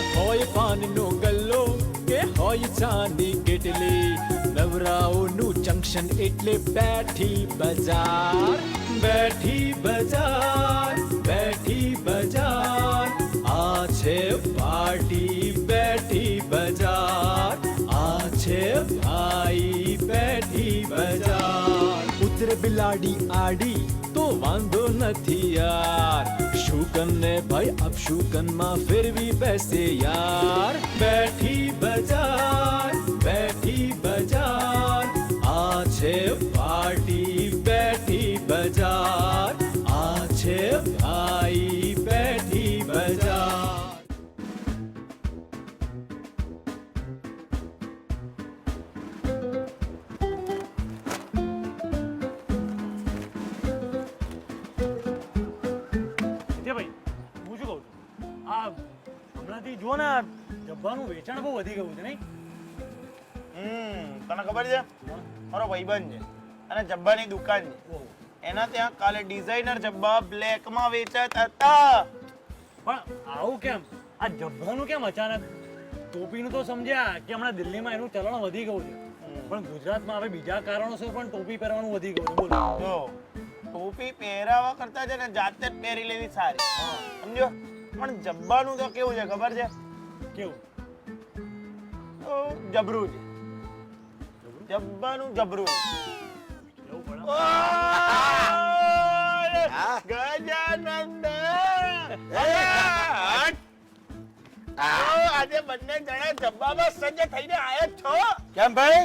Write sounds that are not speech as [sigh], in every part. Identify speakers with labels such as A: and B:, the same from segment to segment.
A: હોય પાનનો ગલ્લો, કે હોય ચાંદી કેટલી? નવરાઓનું જંક્શન એટલે બેઠી બજાર બેઠી બજાર બેઠી બજાર. આ છે પાર્ટી, બેઠી બજાર. આ છે ભાઈ, બેઠી બજાર. ઉતરે બિલાડી આડી, તો વાંધો નથી યાર. શુકન ને ભાઈ અબ શુકનમાં ફેરવી બેસે યાર. બેઠી બજાર બેઠી
B: ડબ્બાનું વેચાણ બહુ વધી ગયું છે નહીં?
C: હમ તને ખબર છે? મારો ભાઈબંધ છે અને જબ્બાની દુકાન છે. એના ત્યાં કાલે ડિઝાઇનર જબ્બા બ્લેકમાં વેચાતા હતા.
B: પણ આવું કેમ? આ જબ્બાનું કેમ અચાનક? ટોપીનું તો સમજ્યા કે હમણાં દિલ્હીમાં એનું ચલણ વધી ગયું છે. પણ ગુજરાતમાં હવે બીજા કારણોસર પણ ટોપી પહેરવાનું વધી ગયું છે બોલો.
C: જો ટોપી પહેરાવા કરતા છે ને જાતે જ પહેરી લેવી સારી. સમજો પણ જબ્બાનું તો કેવું છે ખબર છે?
B: કેવું?
C: જબરું છે. જબ્બાનું જબરું! ગજાનંદ! આજે બંને જણા જબ્બામાં સજ્જ થઈને આયા છો.
D: કેમ ભાઈ?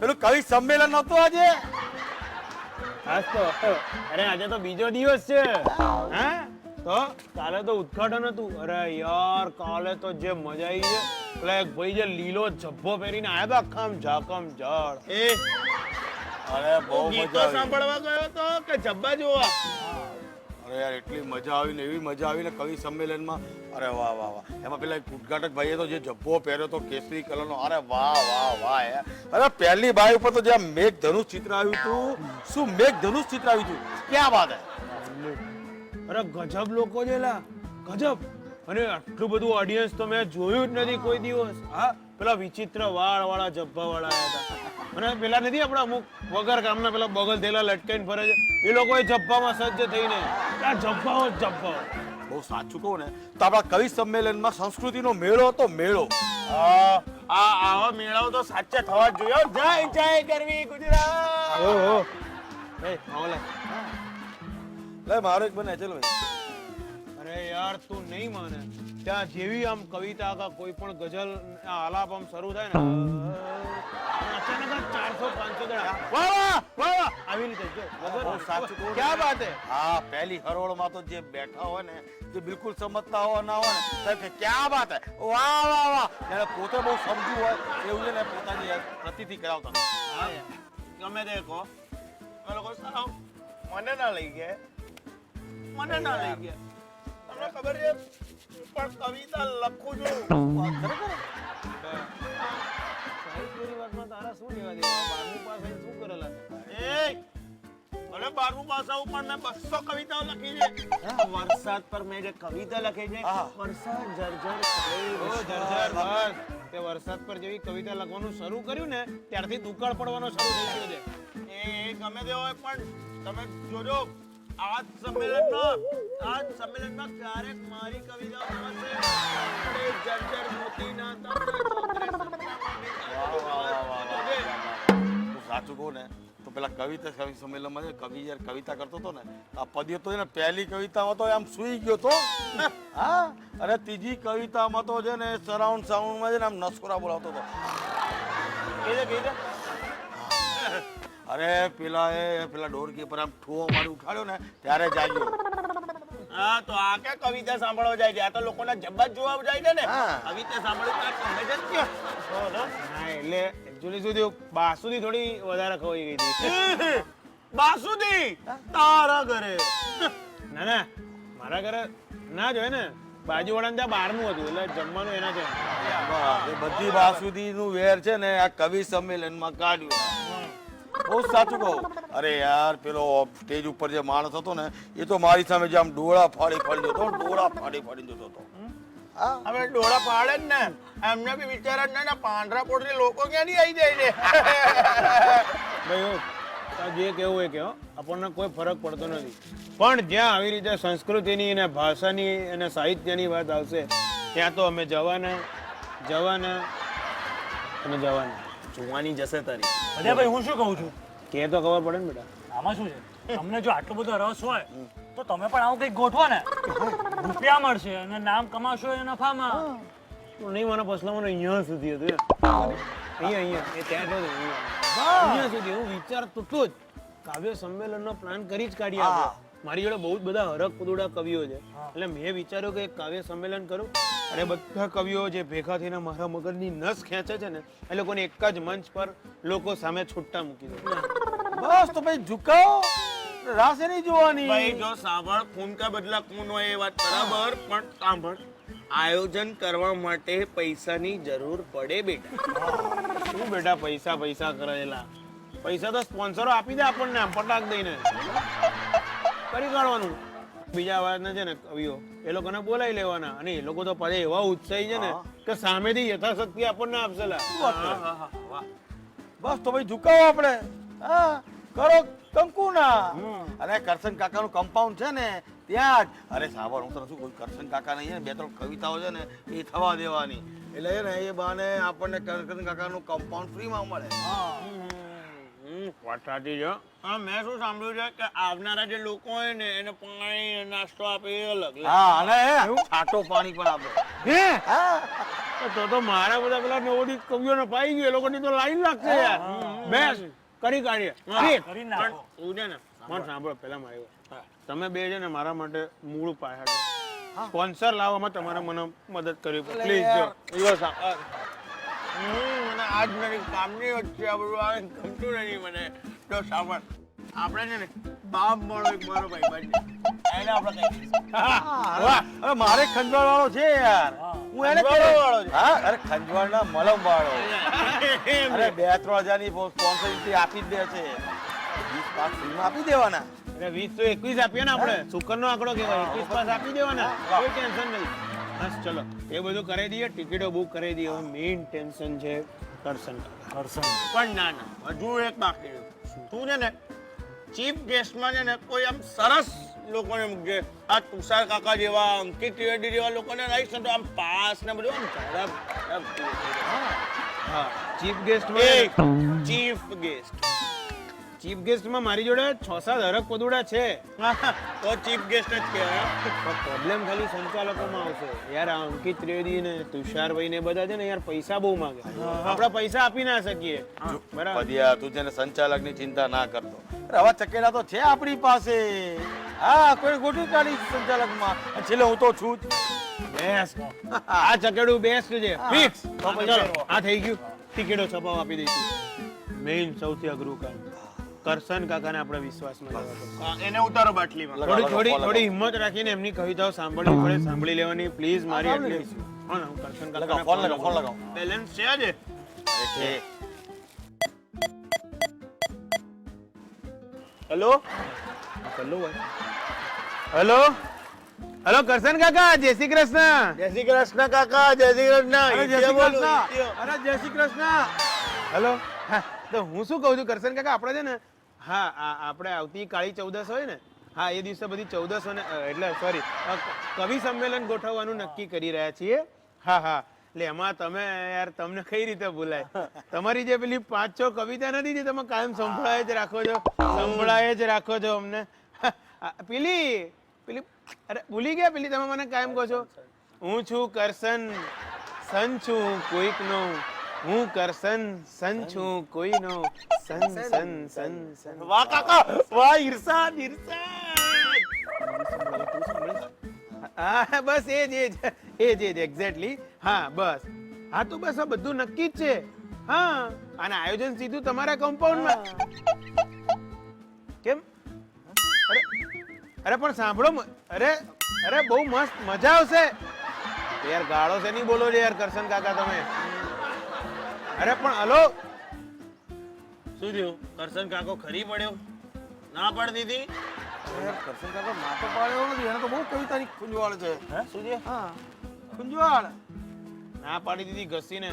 D: પેલું કવિ સંમેલન નતું આજે?
C: હા તો. અરે આજે તો બીજો દિવસ છે. હા? તો કાલે તો ઉદઘાટન હતું. અરે યાર કાલે તો જે મજા આવી છે. એટલે એક ભાઈ જે લીલો જબ્બો પહેરીને આવ્યા હતા આખામ ઝાકમ ઝાડ. એ.
D: અરે બહુ મજા આવી.
C: સાંભળવા ગયો તો કે જબ્બા જોવા?
D: અરે યાર એટલી મજા આવી ને એવી મજા આવી ને કવિ સંમેલનમાં. અરે વાહ વાહ વાહ. એમાં પેલા ઉદ્ઘાટક ભાઈએ તો જે જબ્બો પહેર્યો તો કેસરી કલરનો. અરે વાહ વાહ વાહ યાર અરે પહેલી બાઈ ઉપર તો જે મેઘ ધનુષ ચિત્ર આવ્યું હતું શું મેઘ ધનુષ ચિત્ર આવ્યું હતું ક્યાં વાત હે?
C: અરે ગજબ લોકો છે લા. ગજબ. અને આટલું બધું ઓડિયન્સ તો મેં જોયું જ નથી કોઈ દિવસ. હા પેલા વિચિત્ર વાળ વાળા જબ્બા વાળા હતા અને પેલા નથી આપણા અમુક વગર કામના પેલા બગલ થેલા લટકાઈને ફરે છે. એ લોકો એ જબ્બામાં સજ્જ થઈને. આ જબ્બાઓ જ જબ્બાઓ.
D: બહુ સાચું કહું ને તો આપણા કવિ સંમેલનમાં સંસ્કૃતિનો મેળો હતો મેળો.
C: આ આ આવા મેળાઓ તો સાચે થવા જ જોઈએ. જય જય કરવી ગુજરાત. ઓહો એ ઓલે
D: લે મારો એક બને ચલો ભાઈ.
C: અરે યાર તું નહીં માને. ત્યાં જેવી આમ કવિતા કા કોઈ પણ ગઝલ આલાપ આમ શરૂ થાય ને અચાનક ચારસો પાંચસો વાહ વાહ વાહ આવી રીતે જો
D: સાચું
C: ક્યાં વાત હે?
D: હા પહેલી હરોળમાં તો જે બેઠા હોય ને જે બિલકુલ સમજતા હોય ના હોય ને કે ક્યાં વાત હે? વાહ વાહ વાહ. એને પોતે બહુ સમજુ હોય એવું છે ને પોતાની પ્રતિથી કરાવતા.
C: હા ગમે તે કહો. લોકો સાવ મને ના લઈ ગયા. મને ના લઈ ગયા તમને ખબર છે? પણ કવિતા લખું છું. તારા શું લેવા દેવા બારમું પાસ શું કરેલા છે એ ભલે બારમું પાસ આવું પણ મેં બસો કવિતાઓ લખી છે. વરસાદ પર મેં જે કવિતા લખી છે વરસાદ જર્જર જર્જર બસ. તે વરસાદ પર જેવી કવિતા લખવાનું શરૂ કર્યું ને ત્યારથી દુકાળ પડવાનો શરૂ થઈ ગયો છે. એ ગમે તે હોય પણ તમે જોજો આ જ સંમેલનમાં આ સંમેલનમાં ક્યારેક મારી કવિતાઓ થશે એ જર્જર મોતીના તમને.
D: હું સાચું કહું ને તો પેલા કવિતા કવિ સંમેલનમાં કવિ યાર કવિતા કરતો હતો ને આ પદ્ય તો છે ને પહેલી કવિતામાં તો આમ સૂઈ ગયો તો. હા અને ત્રીજી કવિતામાં તો છે ને સરાઉન્ડ સાઉન્ડમાં છે ને આમ નસકોરા બોલાવતો હતો.
C: કીધે કીધે
D: અરે પેલા એ પેલા ડોરકી પર આમ ઠુઓ મારી ઉઠાડ્યો ને ત્યારે જાગ્યો.
C: હા તો આ કે કવિતા સાંભળવા જાય છે? આ તો લોકોના જબ્બા જોવા જાય છે ને. કવિતા સાંભળવા ગમે જ ક્યાં? હા એટલે એકચ્યુઅલી શું થયું? બાસુદી થોડી વધારે ખવાઈ ગઈ હતી. બાસુદી? તારા ઘરે. ના ના. મારા ઘરે ના જ હોય ને. બાજુવાળાને ત્યાં બારનું હતું એટલે જમવાનું એના છે
D: બધી બાસુદી નું વેર છે ને આ કવિ સંમેલનમાં કાઢ્યું. બહુ સાચું કહું. અરે યાર પેલો સ્ટેજ ઉપર જે માણસ હતો ને એ તો મારી સામે જે આમ ડોળા ફાડી ફાડી જતો ડોળા ફાડી ફાડી જતો હતો. હા.
C: હવે ડોળા પાડે જ ને. એમને બી વિચાર જ ને પાંડરા પોટરી લોકો ક્યાંથી આવી જાય છે? ભાઈ જે કેવું એ કહો આપણને કોઈ ફરક પડતો નથી. પણ જ્યાં આવી રીતે સંસ્કૃતિની અને ભાષાની અને સાહિત્યની વાત આવશે ત્યાં તો અમે જવાના જવાના અને જવાના. જોવાની જશે તારી.
B: અરે ભાઈ હું શું કહું છું?
C: કે તો ખબર પડે ને બેટા.
B: આમાં શું છે? તમને જો આટલો બધો રસ હોય તો તમે પણ આવું કંઈક ગોઠવો ને. રૂપિયા મળશે અને નામ કમાશો એ નફામાં.
C: તો નહીં મને પસલામાં અહીંયા સુધી હતું અહીંયા અહીંયા. એ ત્યાં જ અહીંયા. સુધી. હું વિચારતો તો જ. કાવ્ય સંમેલનનો પ્લાન કરી જ કાઢી આપણે. મારી જોડે બહુ જ બધા હરક પુદુડા કવિઓ છે. એટલે મેં વિચાર્યું કે એક કાવ્ય સંમેલન કરું. અને બધા કવિઓ જે ભેગા થઈને મારા મગજની નસ ખેંચે છે ને એ લોકોને એક જ મંચ પર લોકો સામે છૂટા મૂકી દે.
D: બસ તો ભાઈ ઝુકાઓ રાસે નહીં જોવાની.
C: ભાઈ જો સાંભળ ખૂન કા બદલા ખૂન હોય એ વાત બરાબર પણ સાંભળ આયોજન કરવા માટે પૈસાની જરૂર પડે બેટા. શું બેટા પૈસા પૈસા કરેલા? પૈસા તો સ્પોન્સરો આપી દે આપણને આમ પટાક દઈને. કરી કાઢવાનું બીજા વાતને છે ને કવિઓ એ લોકોને બોલાવી લેવાના. અને એ લોકો તો પાછા એવા ઉત્સાહી છે ને કે સામેથી યથાશક્તિ આપણને આપશે
D: બસ તો ભાઈ ઝુકાવો આપણે. હા કરો કંકુના. અરે કરશન કાકાનું કમ્પાઉન્ડ છે ને ત્યાં જ. અરે સાંભળ હું તને શું કહું કરશન કાકા નહીં બે ત્રણ કવિતાઓ છે ને એ થવા દેવાની. એટલે છે ને એ બાને આપણને કરશન કાકાનું કમ્પાઉન્ડ ફ્રીમાં મળે.
C: હમ, વાત સાચી છે. હા મેં શું સાંભળ્યું છે કે આવનારા જે લોકો હોય ને એને પાણી નાસ્તો આપે એ અલગ.
D: હા અને છાટો પાણી પણ આપે.
C: હે?
D: હા.
C: તો તો મારા બધા પેલા નવોદિત કવિઓને પાઈ ગયો એ લોકોની તો લાઈન લાગશે યાર. બેસ કરી કાઢીએ.
B: કરી નાખો.
C: છે ને સાંભળો. પેલા મારી તમે બે છે ને મારા માટે મૂળ પાયા સ્પોન્સર લાવવામાં તમારે મને મદદ કરવી પડે. પ્લીઝ જો. દિવસ આજ મારી કામની વચ્ચે આ બધું આવે ગમતું નથી મને. તો સાંભળ આપણે છે ને બાપ મળો એક મારો ભાઈ એને આપણે
D: અરે મારે ખંજવાળ વાળો છે યાર. હું એને
C: વાળો છે?
D: હા અરે ખંજવાળ ના મલમ વાળો અરે બે ત્રણ હજારની સ્પોન્સરિટી આપી જ દે છે. વીસ પાસ ફ્રીમાં આપી દેવાના.
C: અરે વીસ તો એકવીસ આપીએ ને આપણે. શુકરનો આંકડો કહેવાય. એકવીસ પાસ આપી દેવાના. કોઈ ટેન્શન નહીં. બસ ચલો. એ બધું કરી દઈએ. ટિકિટો બુક કરી દઈએ. મેઇન ટેન્શન છે. કરશન.
B: કરશન.
C: પણ ના ના હજુ એક બાકી તું છે ને ચીફ ગેસ્ટમાં છે ને કોઈ આમ સરસ લોકોને મૂકજે આ તુષાર કાકા જેવા અંકિત ત્રિવેદી જેવા લોકોને રાખીશ ને તો આમ પાસ ને બધું આમ ઝડપ હા. ચીફ ગેસ્ટમાં ચીફ ગેસ્ટ. ચીફ ગેસ્ટમાં મારી જોડે છ સાત હરક પદુડા છે. [laughs] તો ચીફ ગેસ્ટ જ કહેવાય પ્રોબ્લેમ ખાલી સંચાલકોમાં આવશે. યાર આ અંકિત ત્રિવેદી ને તુષારભાઈ ને બધા છે ને યાર પૈસા બહુ માંગે. આપણે પૈસા આપી ના શકીએ. બરાબર.
D: પદિયા તું છે ને સંચાલકની ચિંતા ના કરતો. આવા ચકેલા તો છે આપણી પાસે. હા કોઈ ગોઠવી કાઢી સંચાલકમાં છેલ્લે હું તો છું જ.
C: બેસ્ટ આ ચકેડું બેસ્ટ છે. ફિક્સ
D: તો
C: આ થઈ ગયું. ટિકિટો છપાવ આપી દઈશું. મેઇન સૌથી અઘરું કામ. કરશન કાકાને આપણે વિશ્વાસમાં લેવા પડશે એને ઉતારો બાટલીમાં. થોડી થોડી થોડી હિંમત રાખીને એમની કવિતાઓ સાંભળવી પડે સાંભળી લેવાની. પ્લીઝ મારી એટલે હા હું કરશન
D: લગાવો,
C: કાકાને
D: ફોન લગાવ ફોન લગાવ.
C: બેલેન્સ છે
D: આજે?
C: Hello hello hello hello Karshan કાકા જય શ્રી કૃષ્ણ.
D: જય શ્રી કૃષ્ણ કાકા જય શ્રી કૃષ્ણ.
C: અરે જય શ્રી કૃષ્ણ. અરે જય શ્રી કૃષ્ણ. હેલો હા તો હું શું કહું છું? કરશન કાકા આપણે છે ને હા, આ આપણે આવતી કાળી ચૌદસ હોય ને, હા, એ દિવસે બધી ચૌદસ ને એટલે સોરી કવિ સંમેલન ગોઠવવાનું નક્કી કરી રહ્યા છીએ. હા હા, એટલે એમાં તમે યાર, તમને કઈ રીતે ભૂલાય? તમારી જે પેલી પાંચ છ કવિતા નથી જે તમે કાયમ સંભળાય જ રાખો છો, સંભળાય જ રાખો છો અમને. પેલી પેલી, અરે, ભૂલી ગયા પેલી? તમે મને કાયમ કહો છો હું છું કરશન સન છું કોઈકનો હું કરશન સન છું કોઈનો. સન સન સન સન. વાહ કાકા! વાહ ઈર્ષાદ ઈર્ષાદ હા બસ એ જ એ જ એ જ એ જ એક્ઝેક્ટલી હા બસ. હા તો બસ આ બધું નક્કી જ છે. હા અને આયોજન સીધું તમારા કમ્પાઉન્ડમાં કેમ? અરે અરે પણ સાંભળો મ- અરે અરે બહુ મસ્ત મજા આવશે. યાર ગાળો છે નહીં બોલો યાર કરશન કાકા તમે? અરે પણ હલો. શું થયું? કરશન કાકો ખરી પડ્યો? ના હતી
D: યાર કરશન કાકો ના તો પાડ્યો નથી. એને તો બહુ કવિતાની ખુંજવાળ છે.
C: શું છે
D: હા.
C: ખુંજવાળ. ના પાડી દીધી ઘસીને.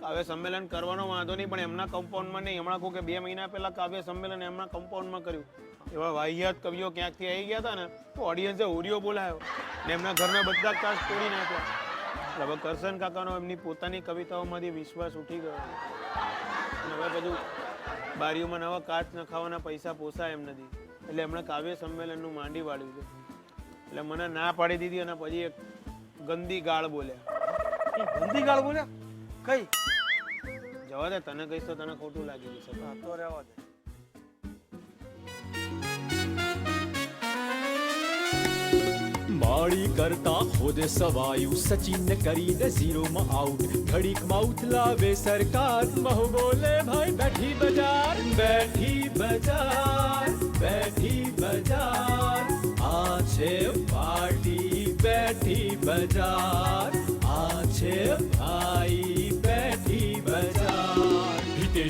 C: કાવ્ય સંમેલન કરવાનો વાંધો નહીં પણ એમના કમ્પાઉન્ડમાં નહીં. હમણાં કહું કે બે મહિના પહેલા કાવ્ય સંમેલન એમના કમ્પાઉન્ડમાં કર્યું. એવા વાહિયાત કવિઓ ક્યાંકથી આવી ગયા હતા ને તો ઓડિયન્સે હુરિયો બોલાયો. ને એમના ઘરના બધા કાચ તોડી નાખ્યા. હવે કરશન કાકાનો એમની પોતાની કવિતાઓમાંથી વિશ્વાસ ઉઠી ગયો. અને હવે બધું બારીઓમાં નવા કાચ નખાવાના પૈસા પોસાય એમ નથી. એટલે એમણે કાવ્ય સંમેલનનું માંડી વાળ્યું છે. એટલે મને ના પાડી દીધી અને પછી એક ગંદી ગાળ બોલ્યા.
E: ગંદી ગાળ બોલ્યા? કઈ?
C: જવા દે તને કહીશ તો તને ખોટું લાગી જશે
E: તો રહેવા દે.
A: માળી કરતા ખુદ સવાયું સચિન કરીને ઝીરોમાં આઉટ ઘડીકમાં લાવે સરકાર, બહુ બોલે, ભાઈ, બેઠી બજાર બેઠી બજાર બેઠી બજાર. આ છે પાર્ટી, બેઠી બજાર. આ છે ભાઈ.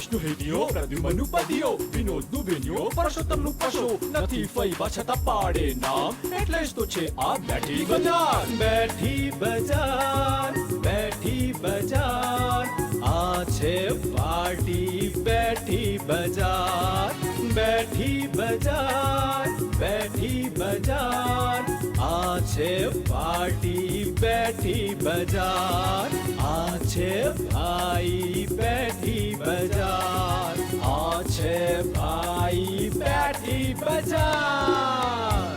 A: હિતેશનું હેદીઓ પ્રદ્યુમનનું પદીઓ વિનોદનું વિનિયો પરસોત્તમનું પશો નથી ફૈવા છતાં પાડે નામ એટલે જ તો છે આ બેઠી બજાર બેઠી બજાર બેઠી બજાર આ છે પાર્ટી બેઠી બજાર બેઠી બજાર બેઠી બજાર આ છે પાર્ટી બેઠી બજાર આ છે ભાઈ બેઠી બજાર આ છે ભાઈ બેઠી બજાર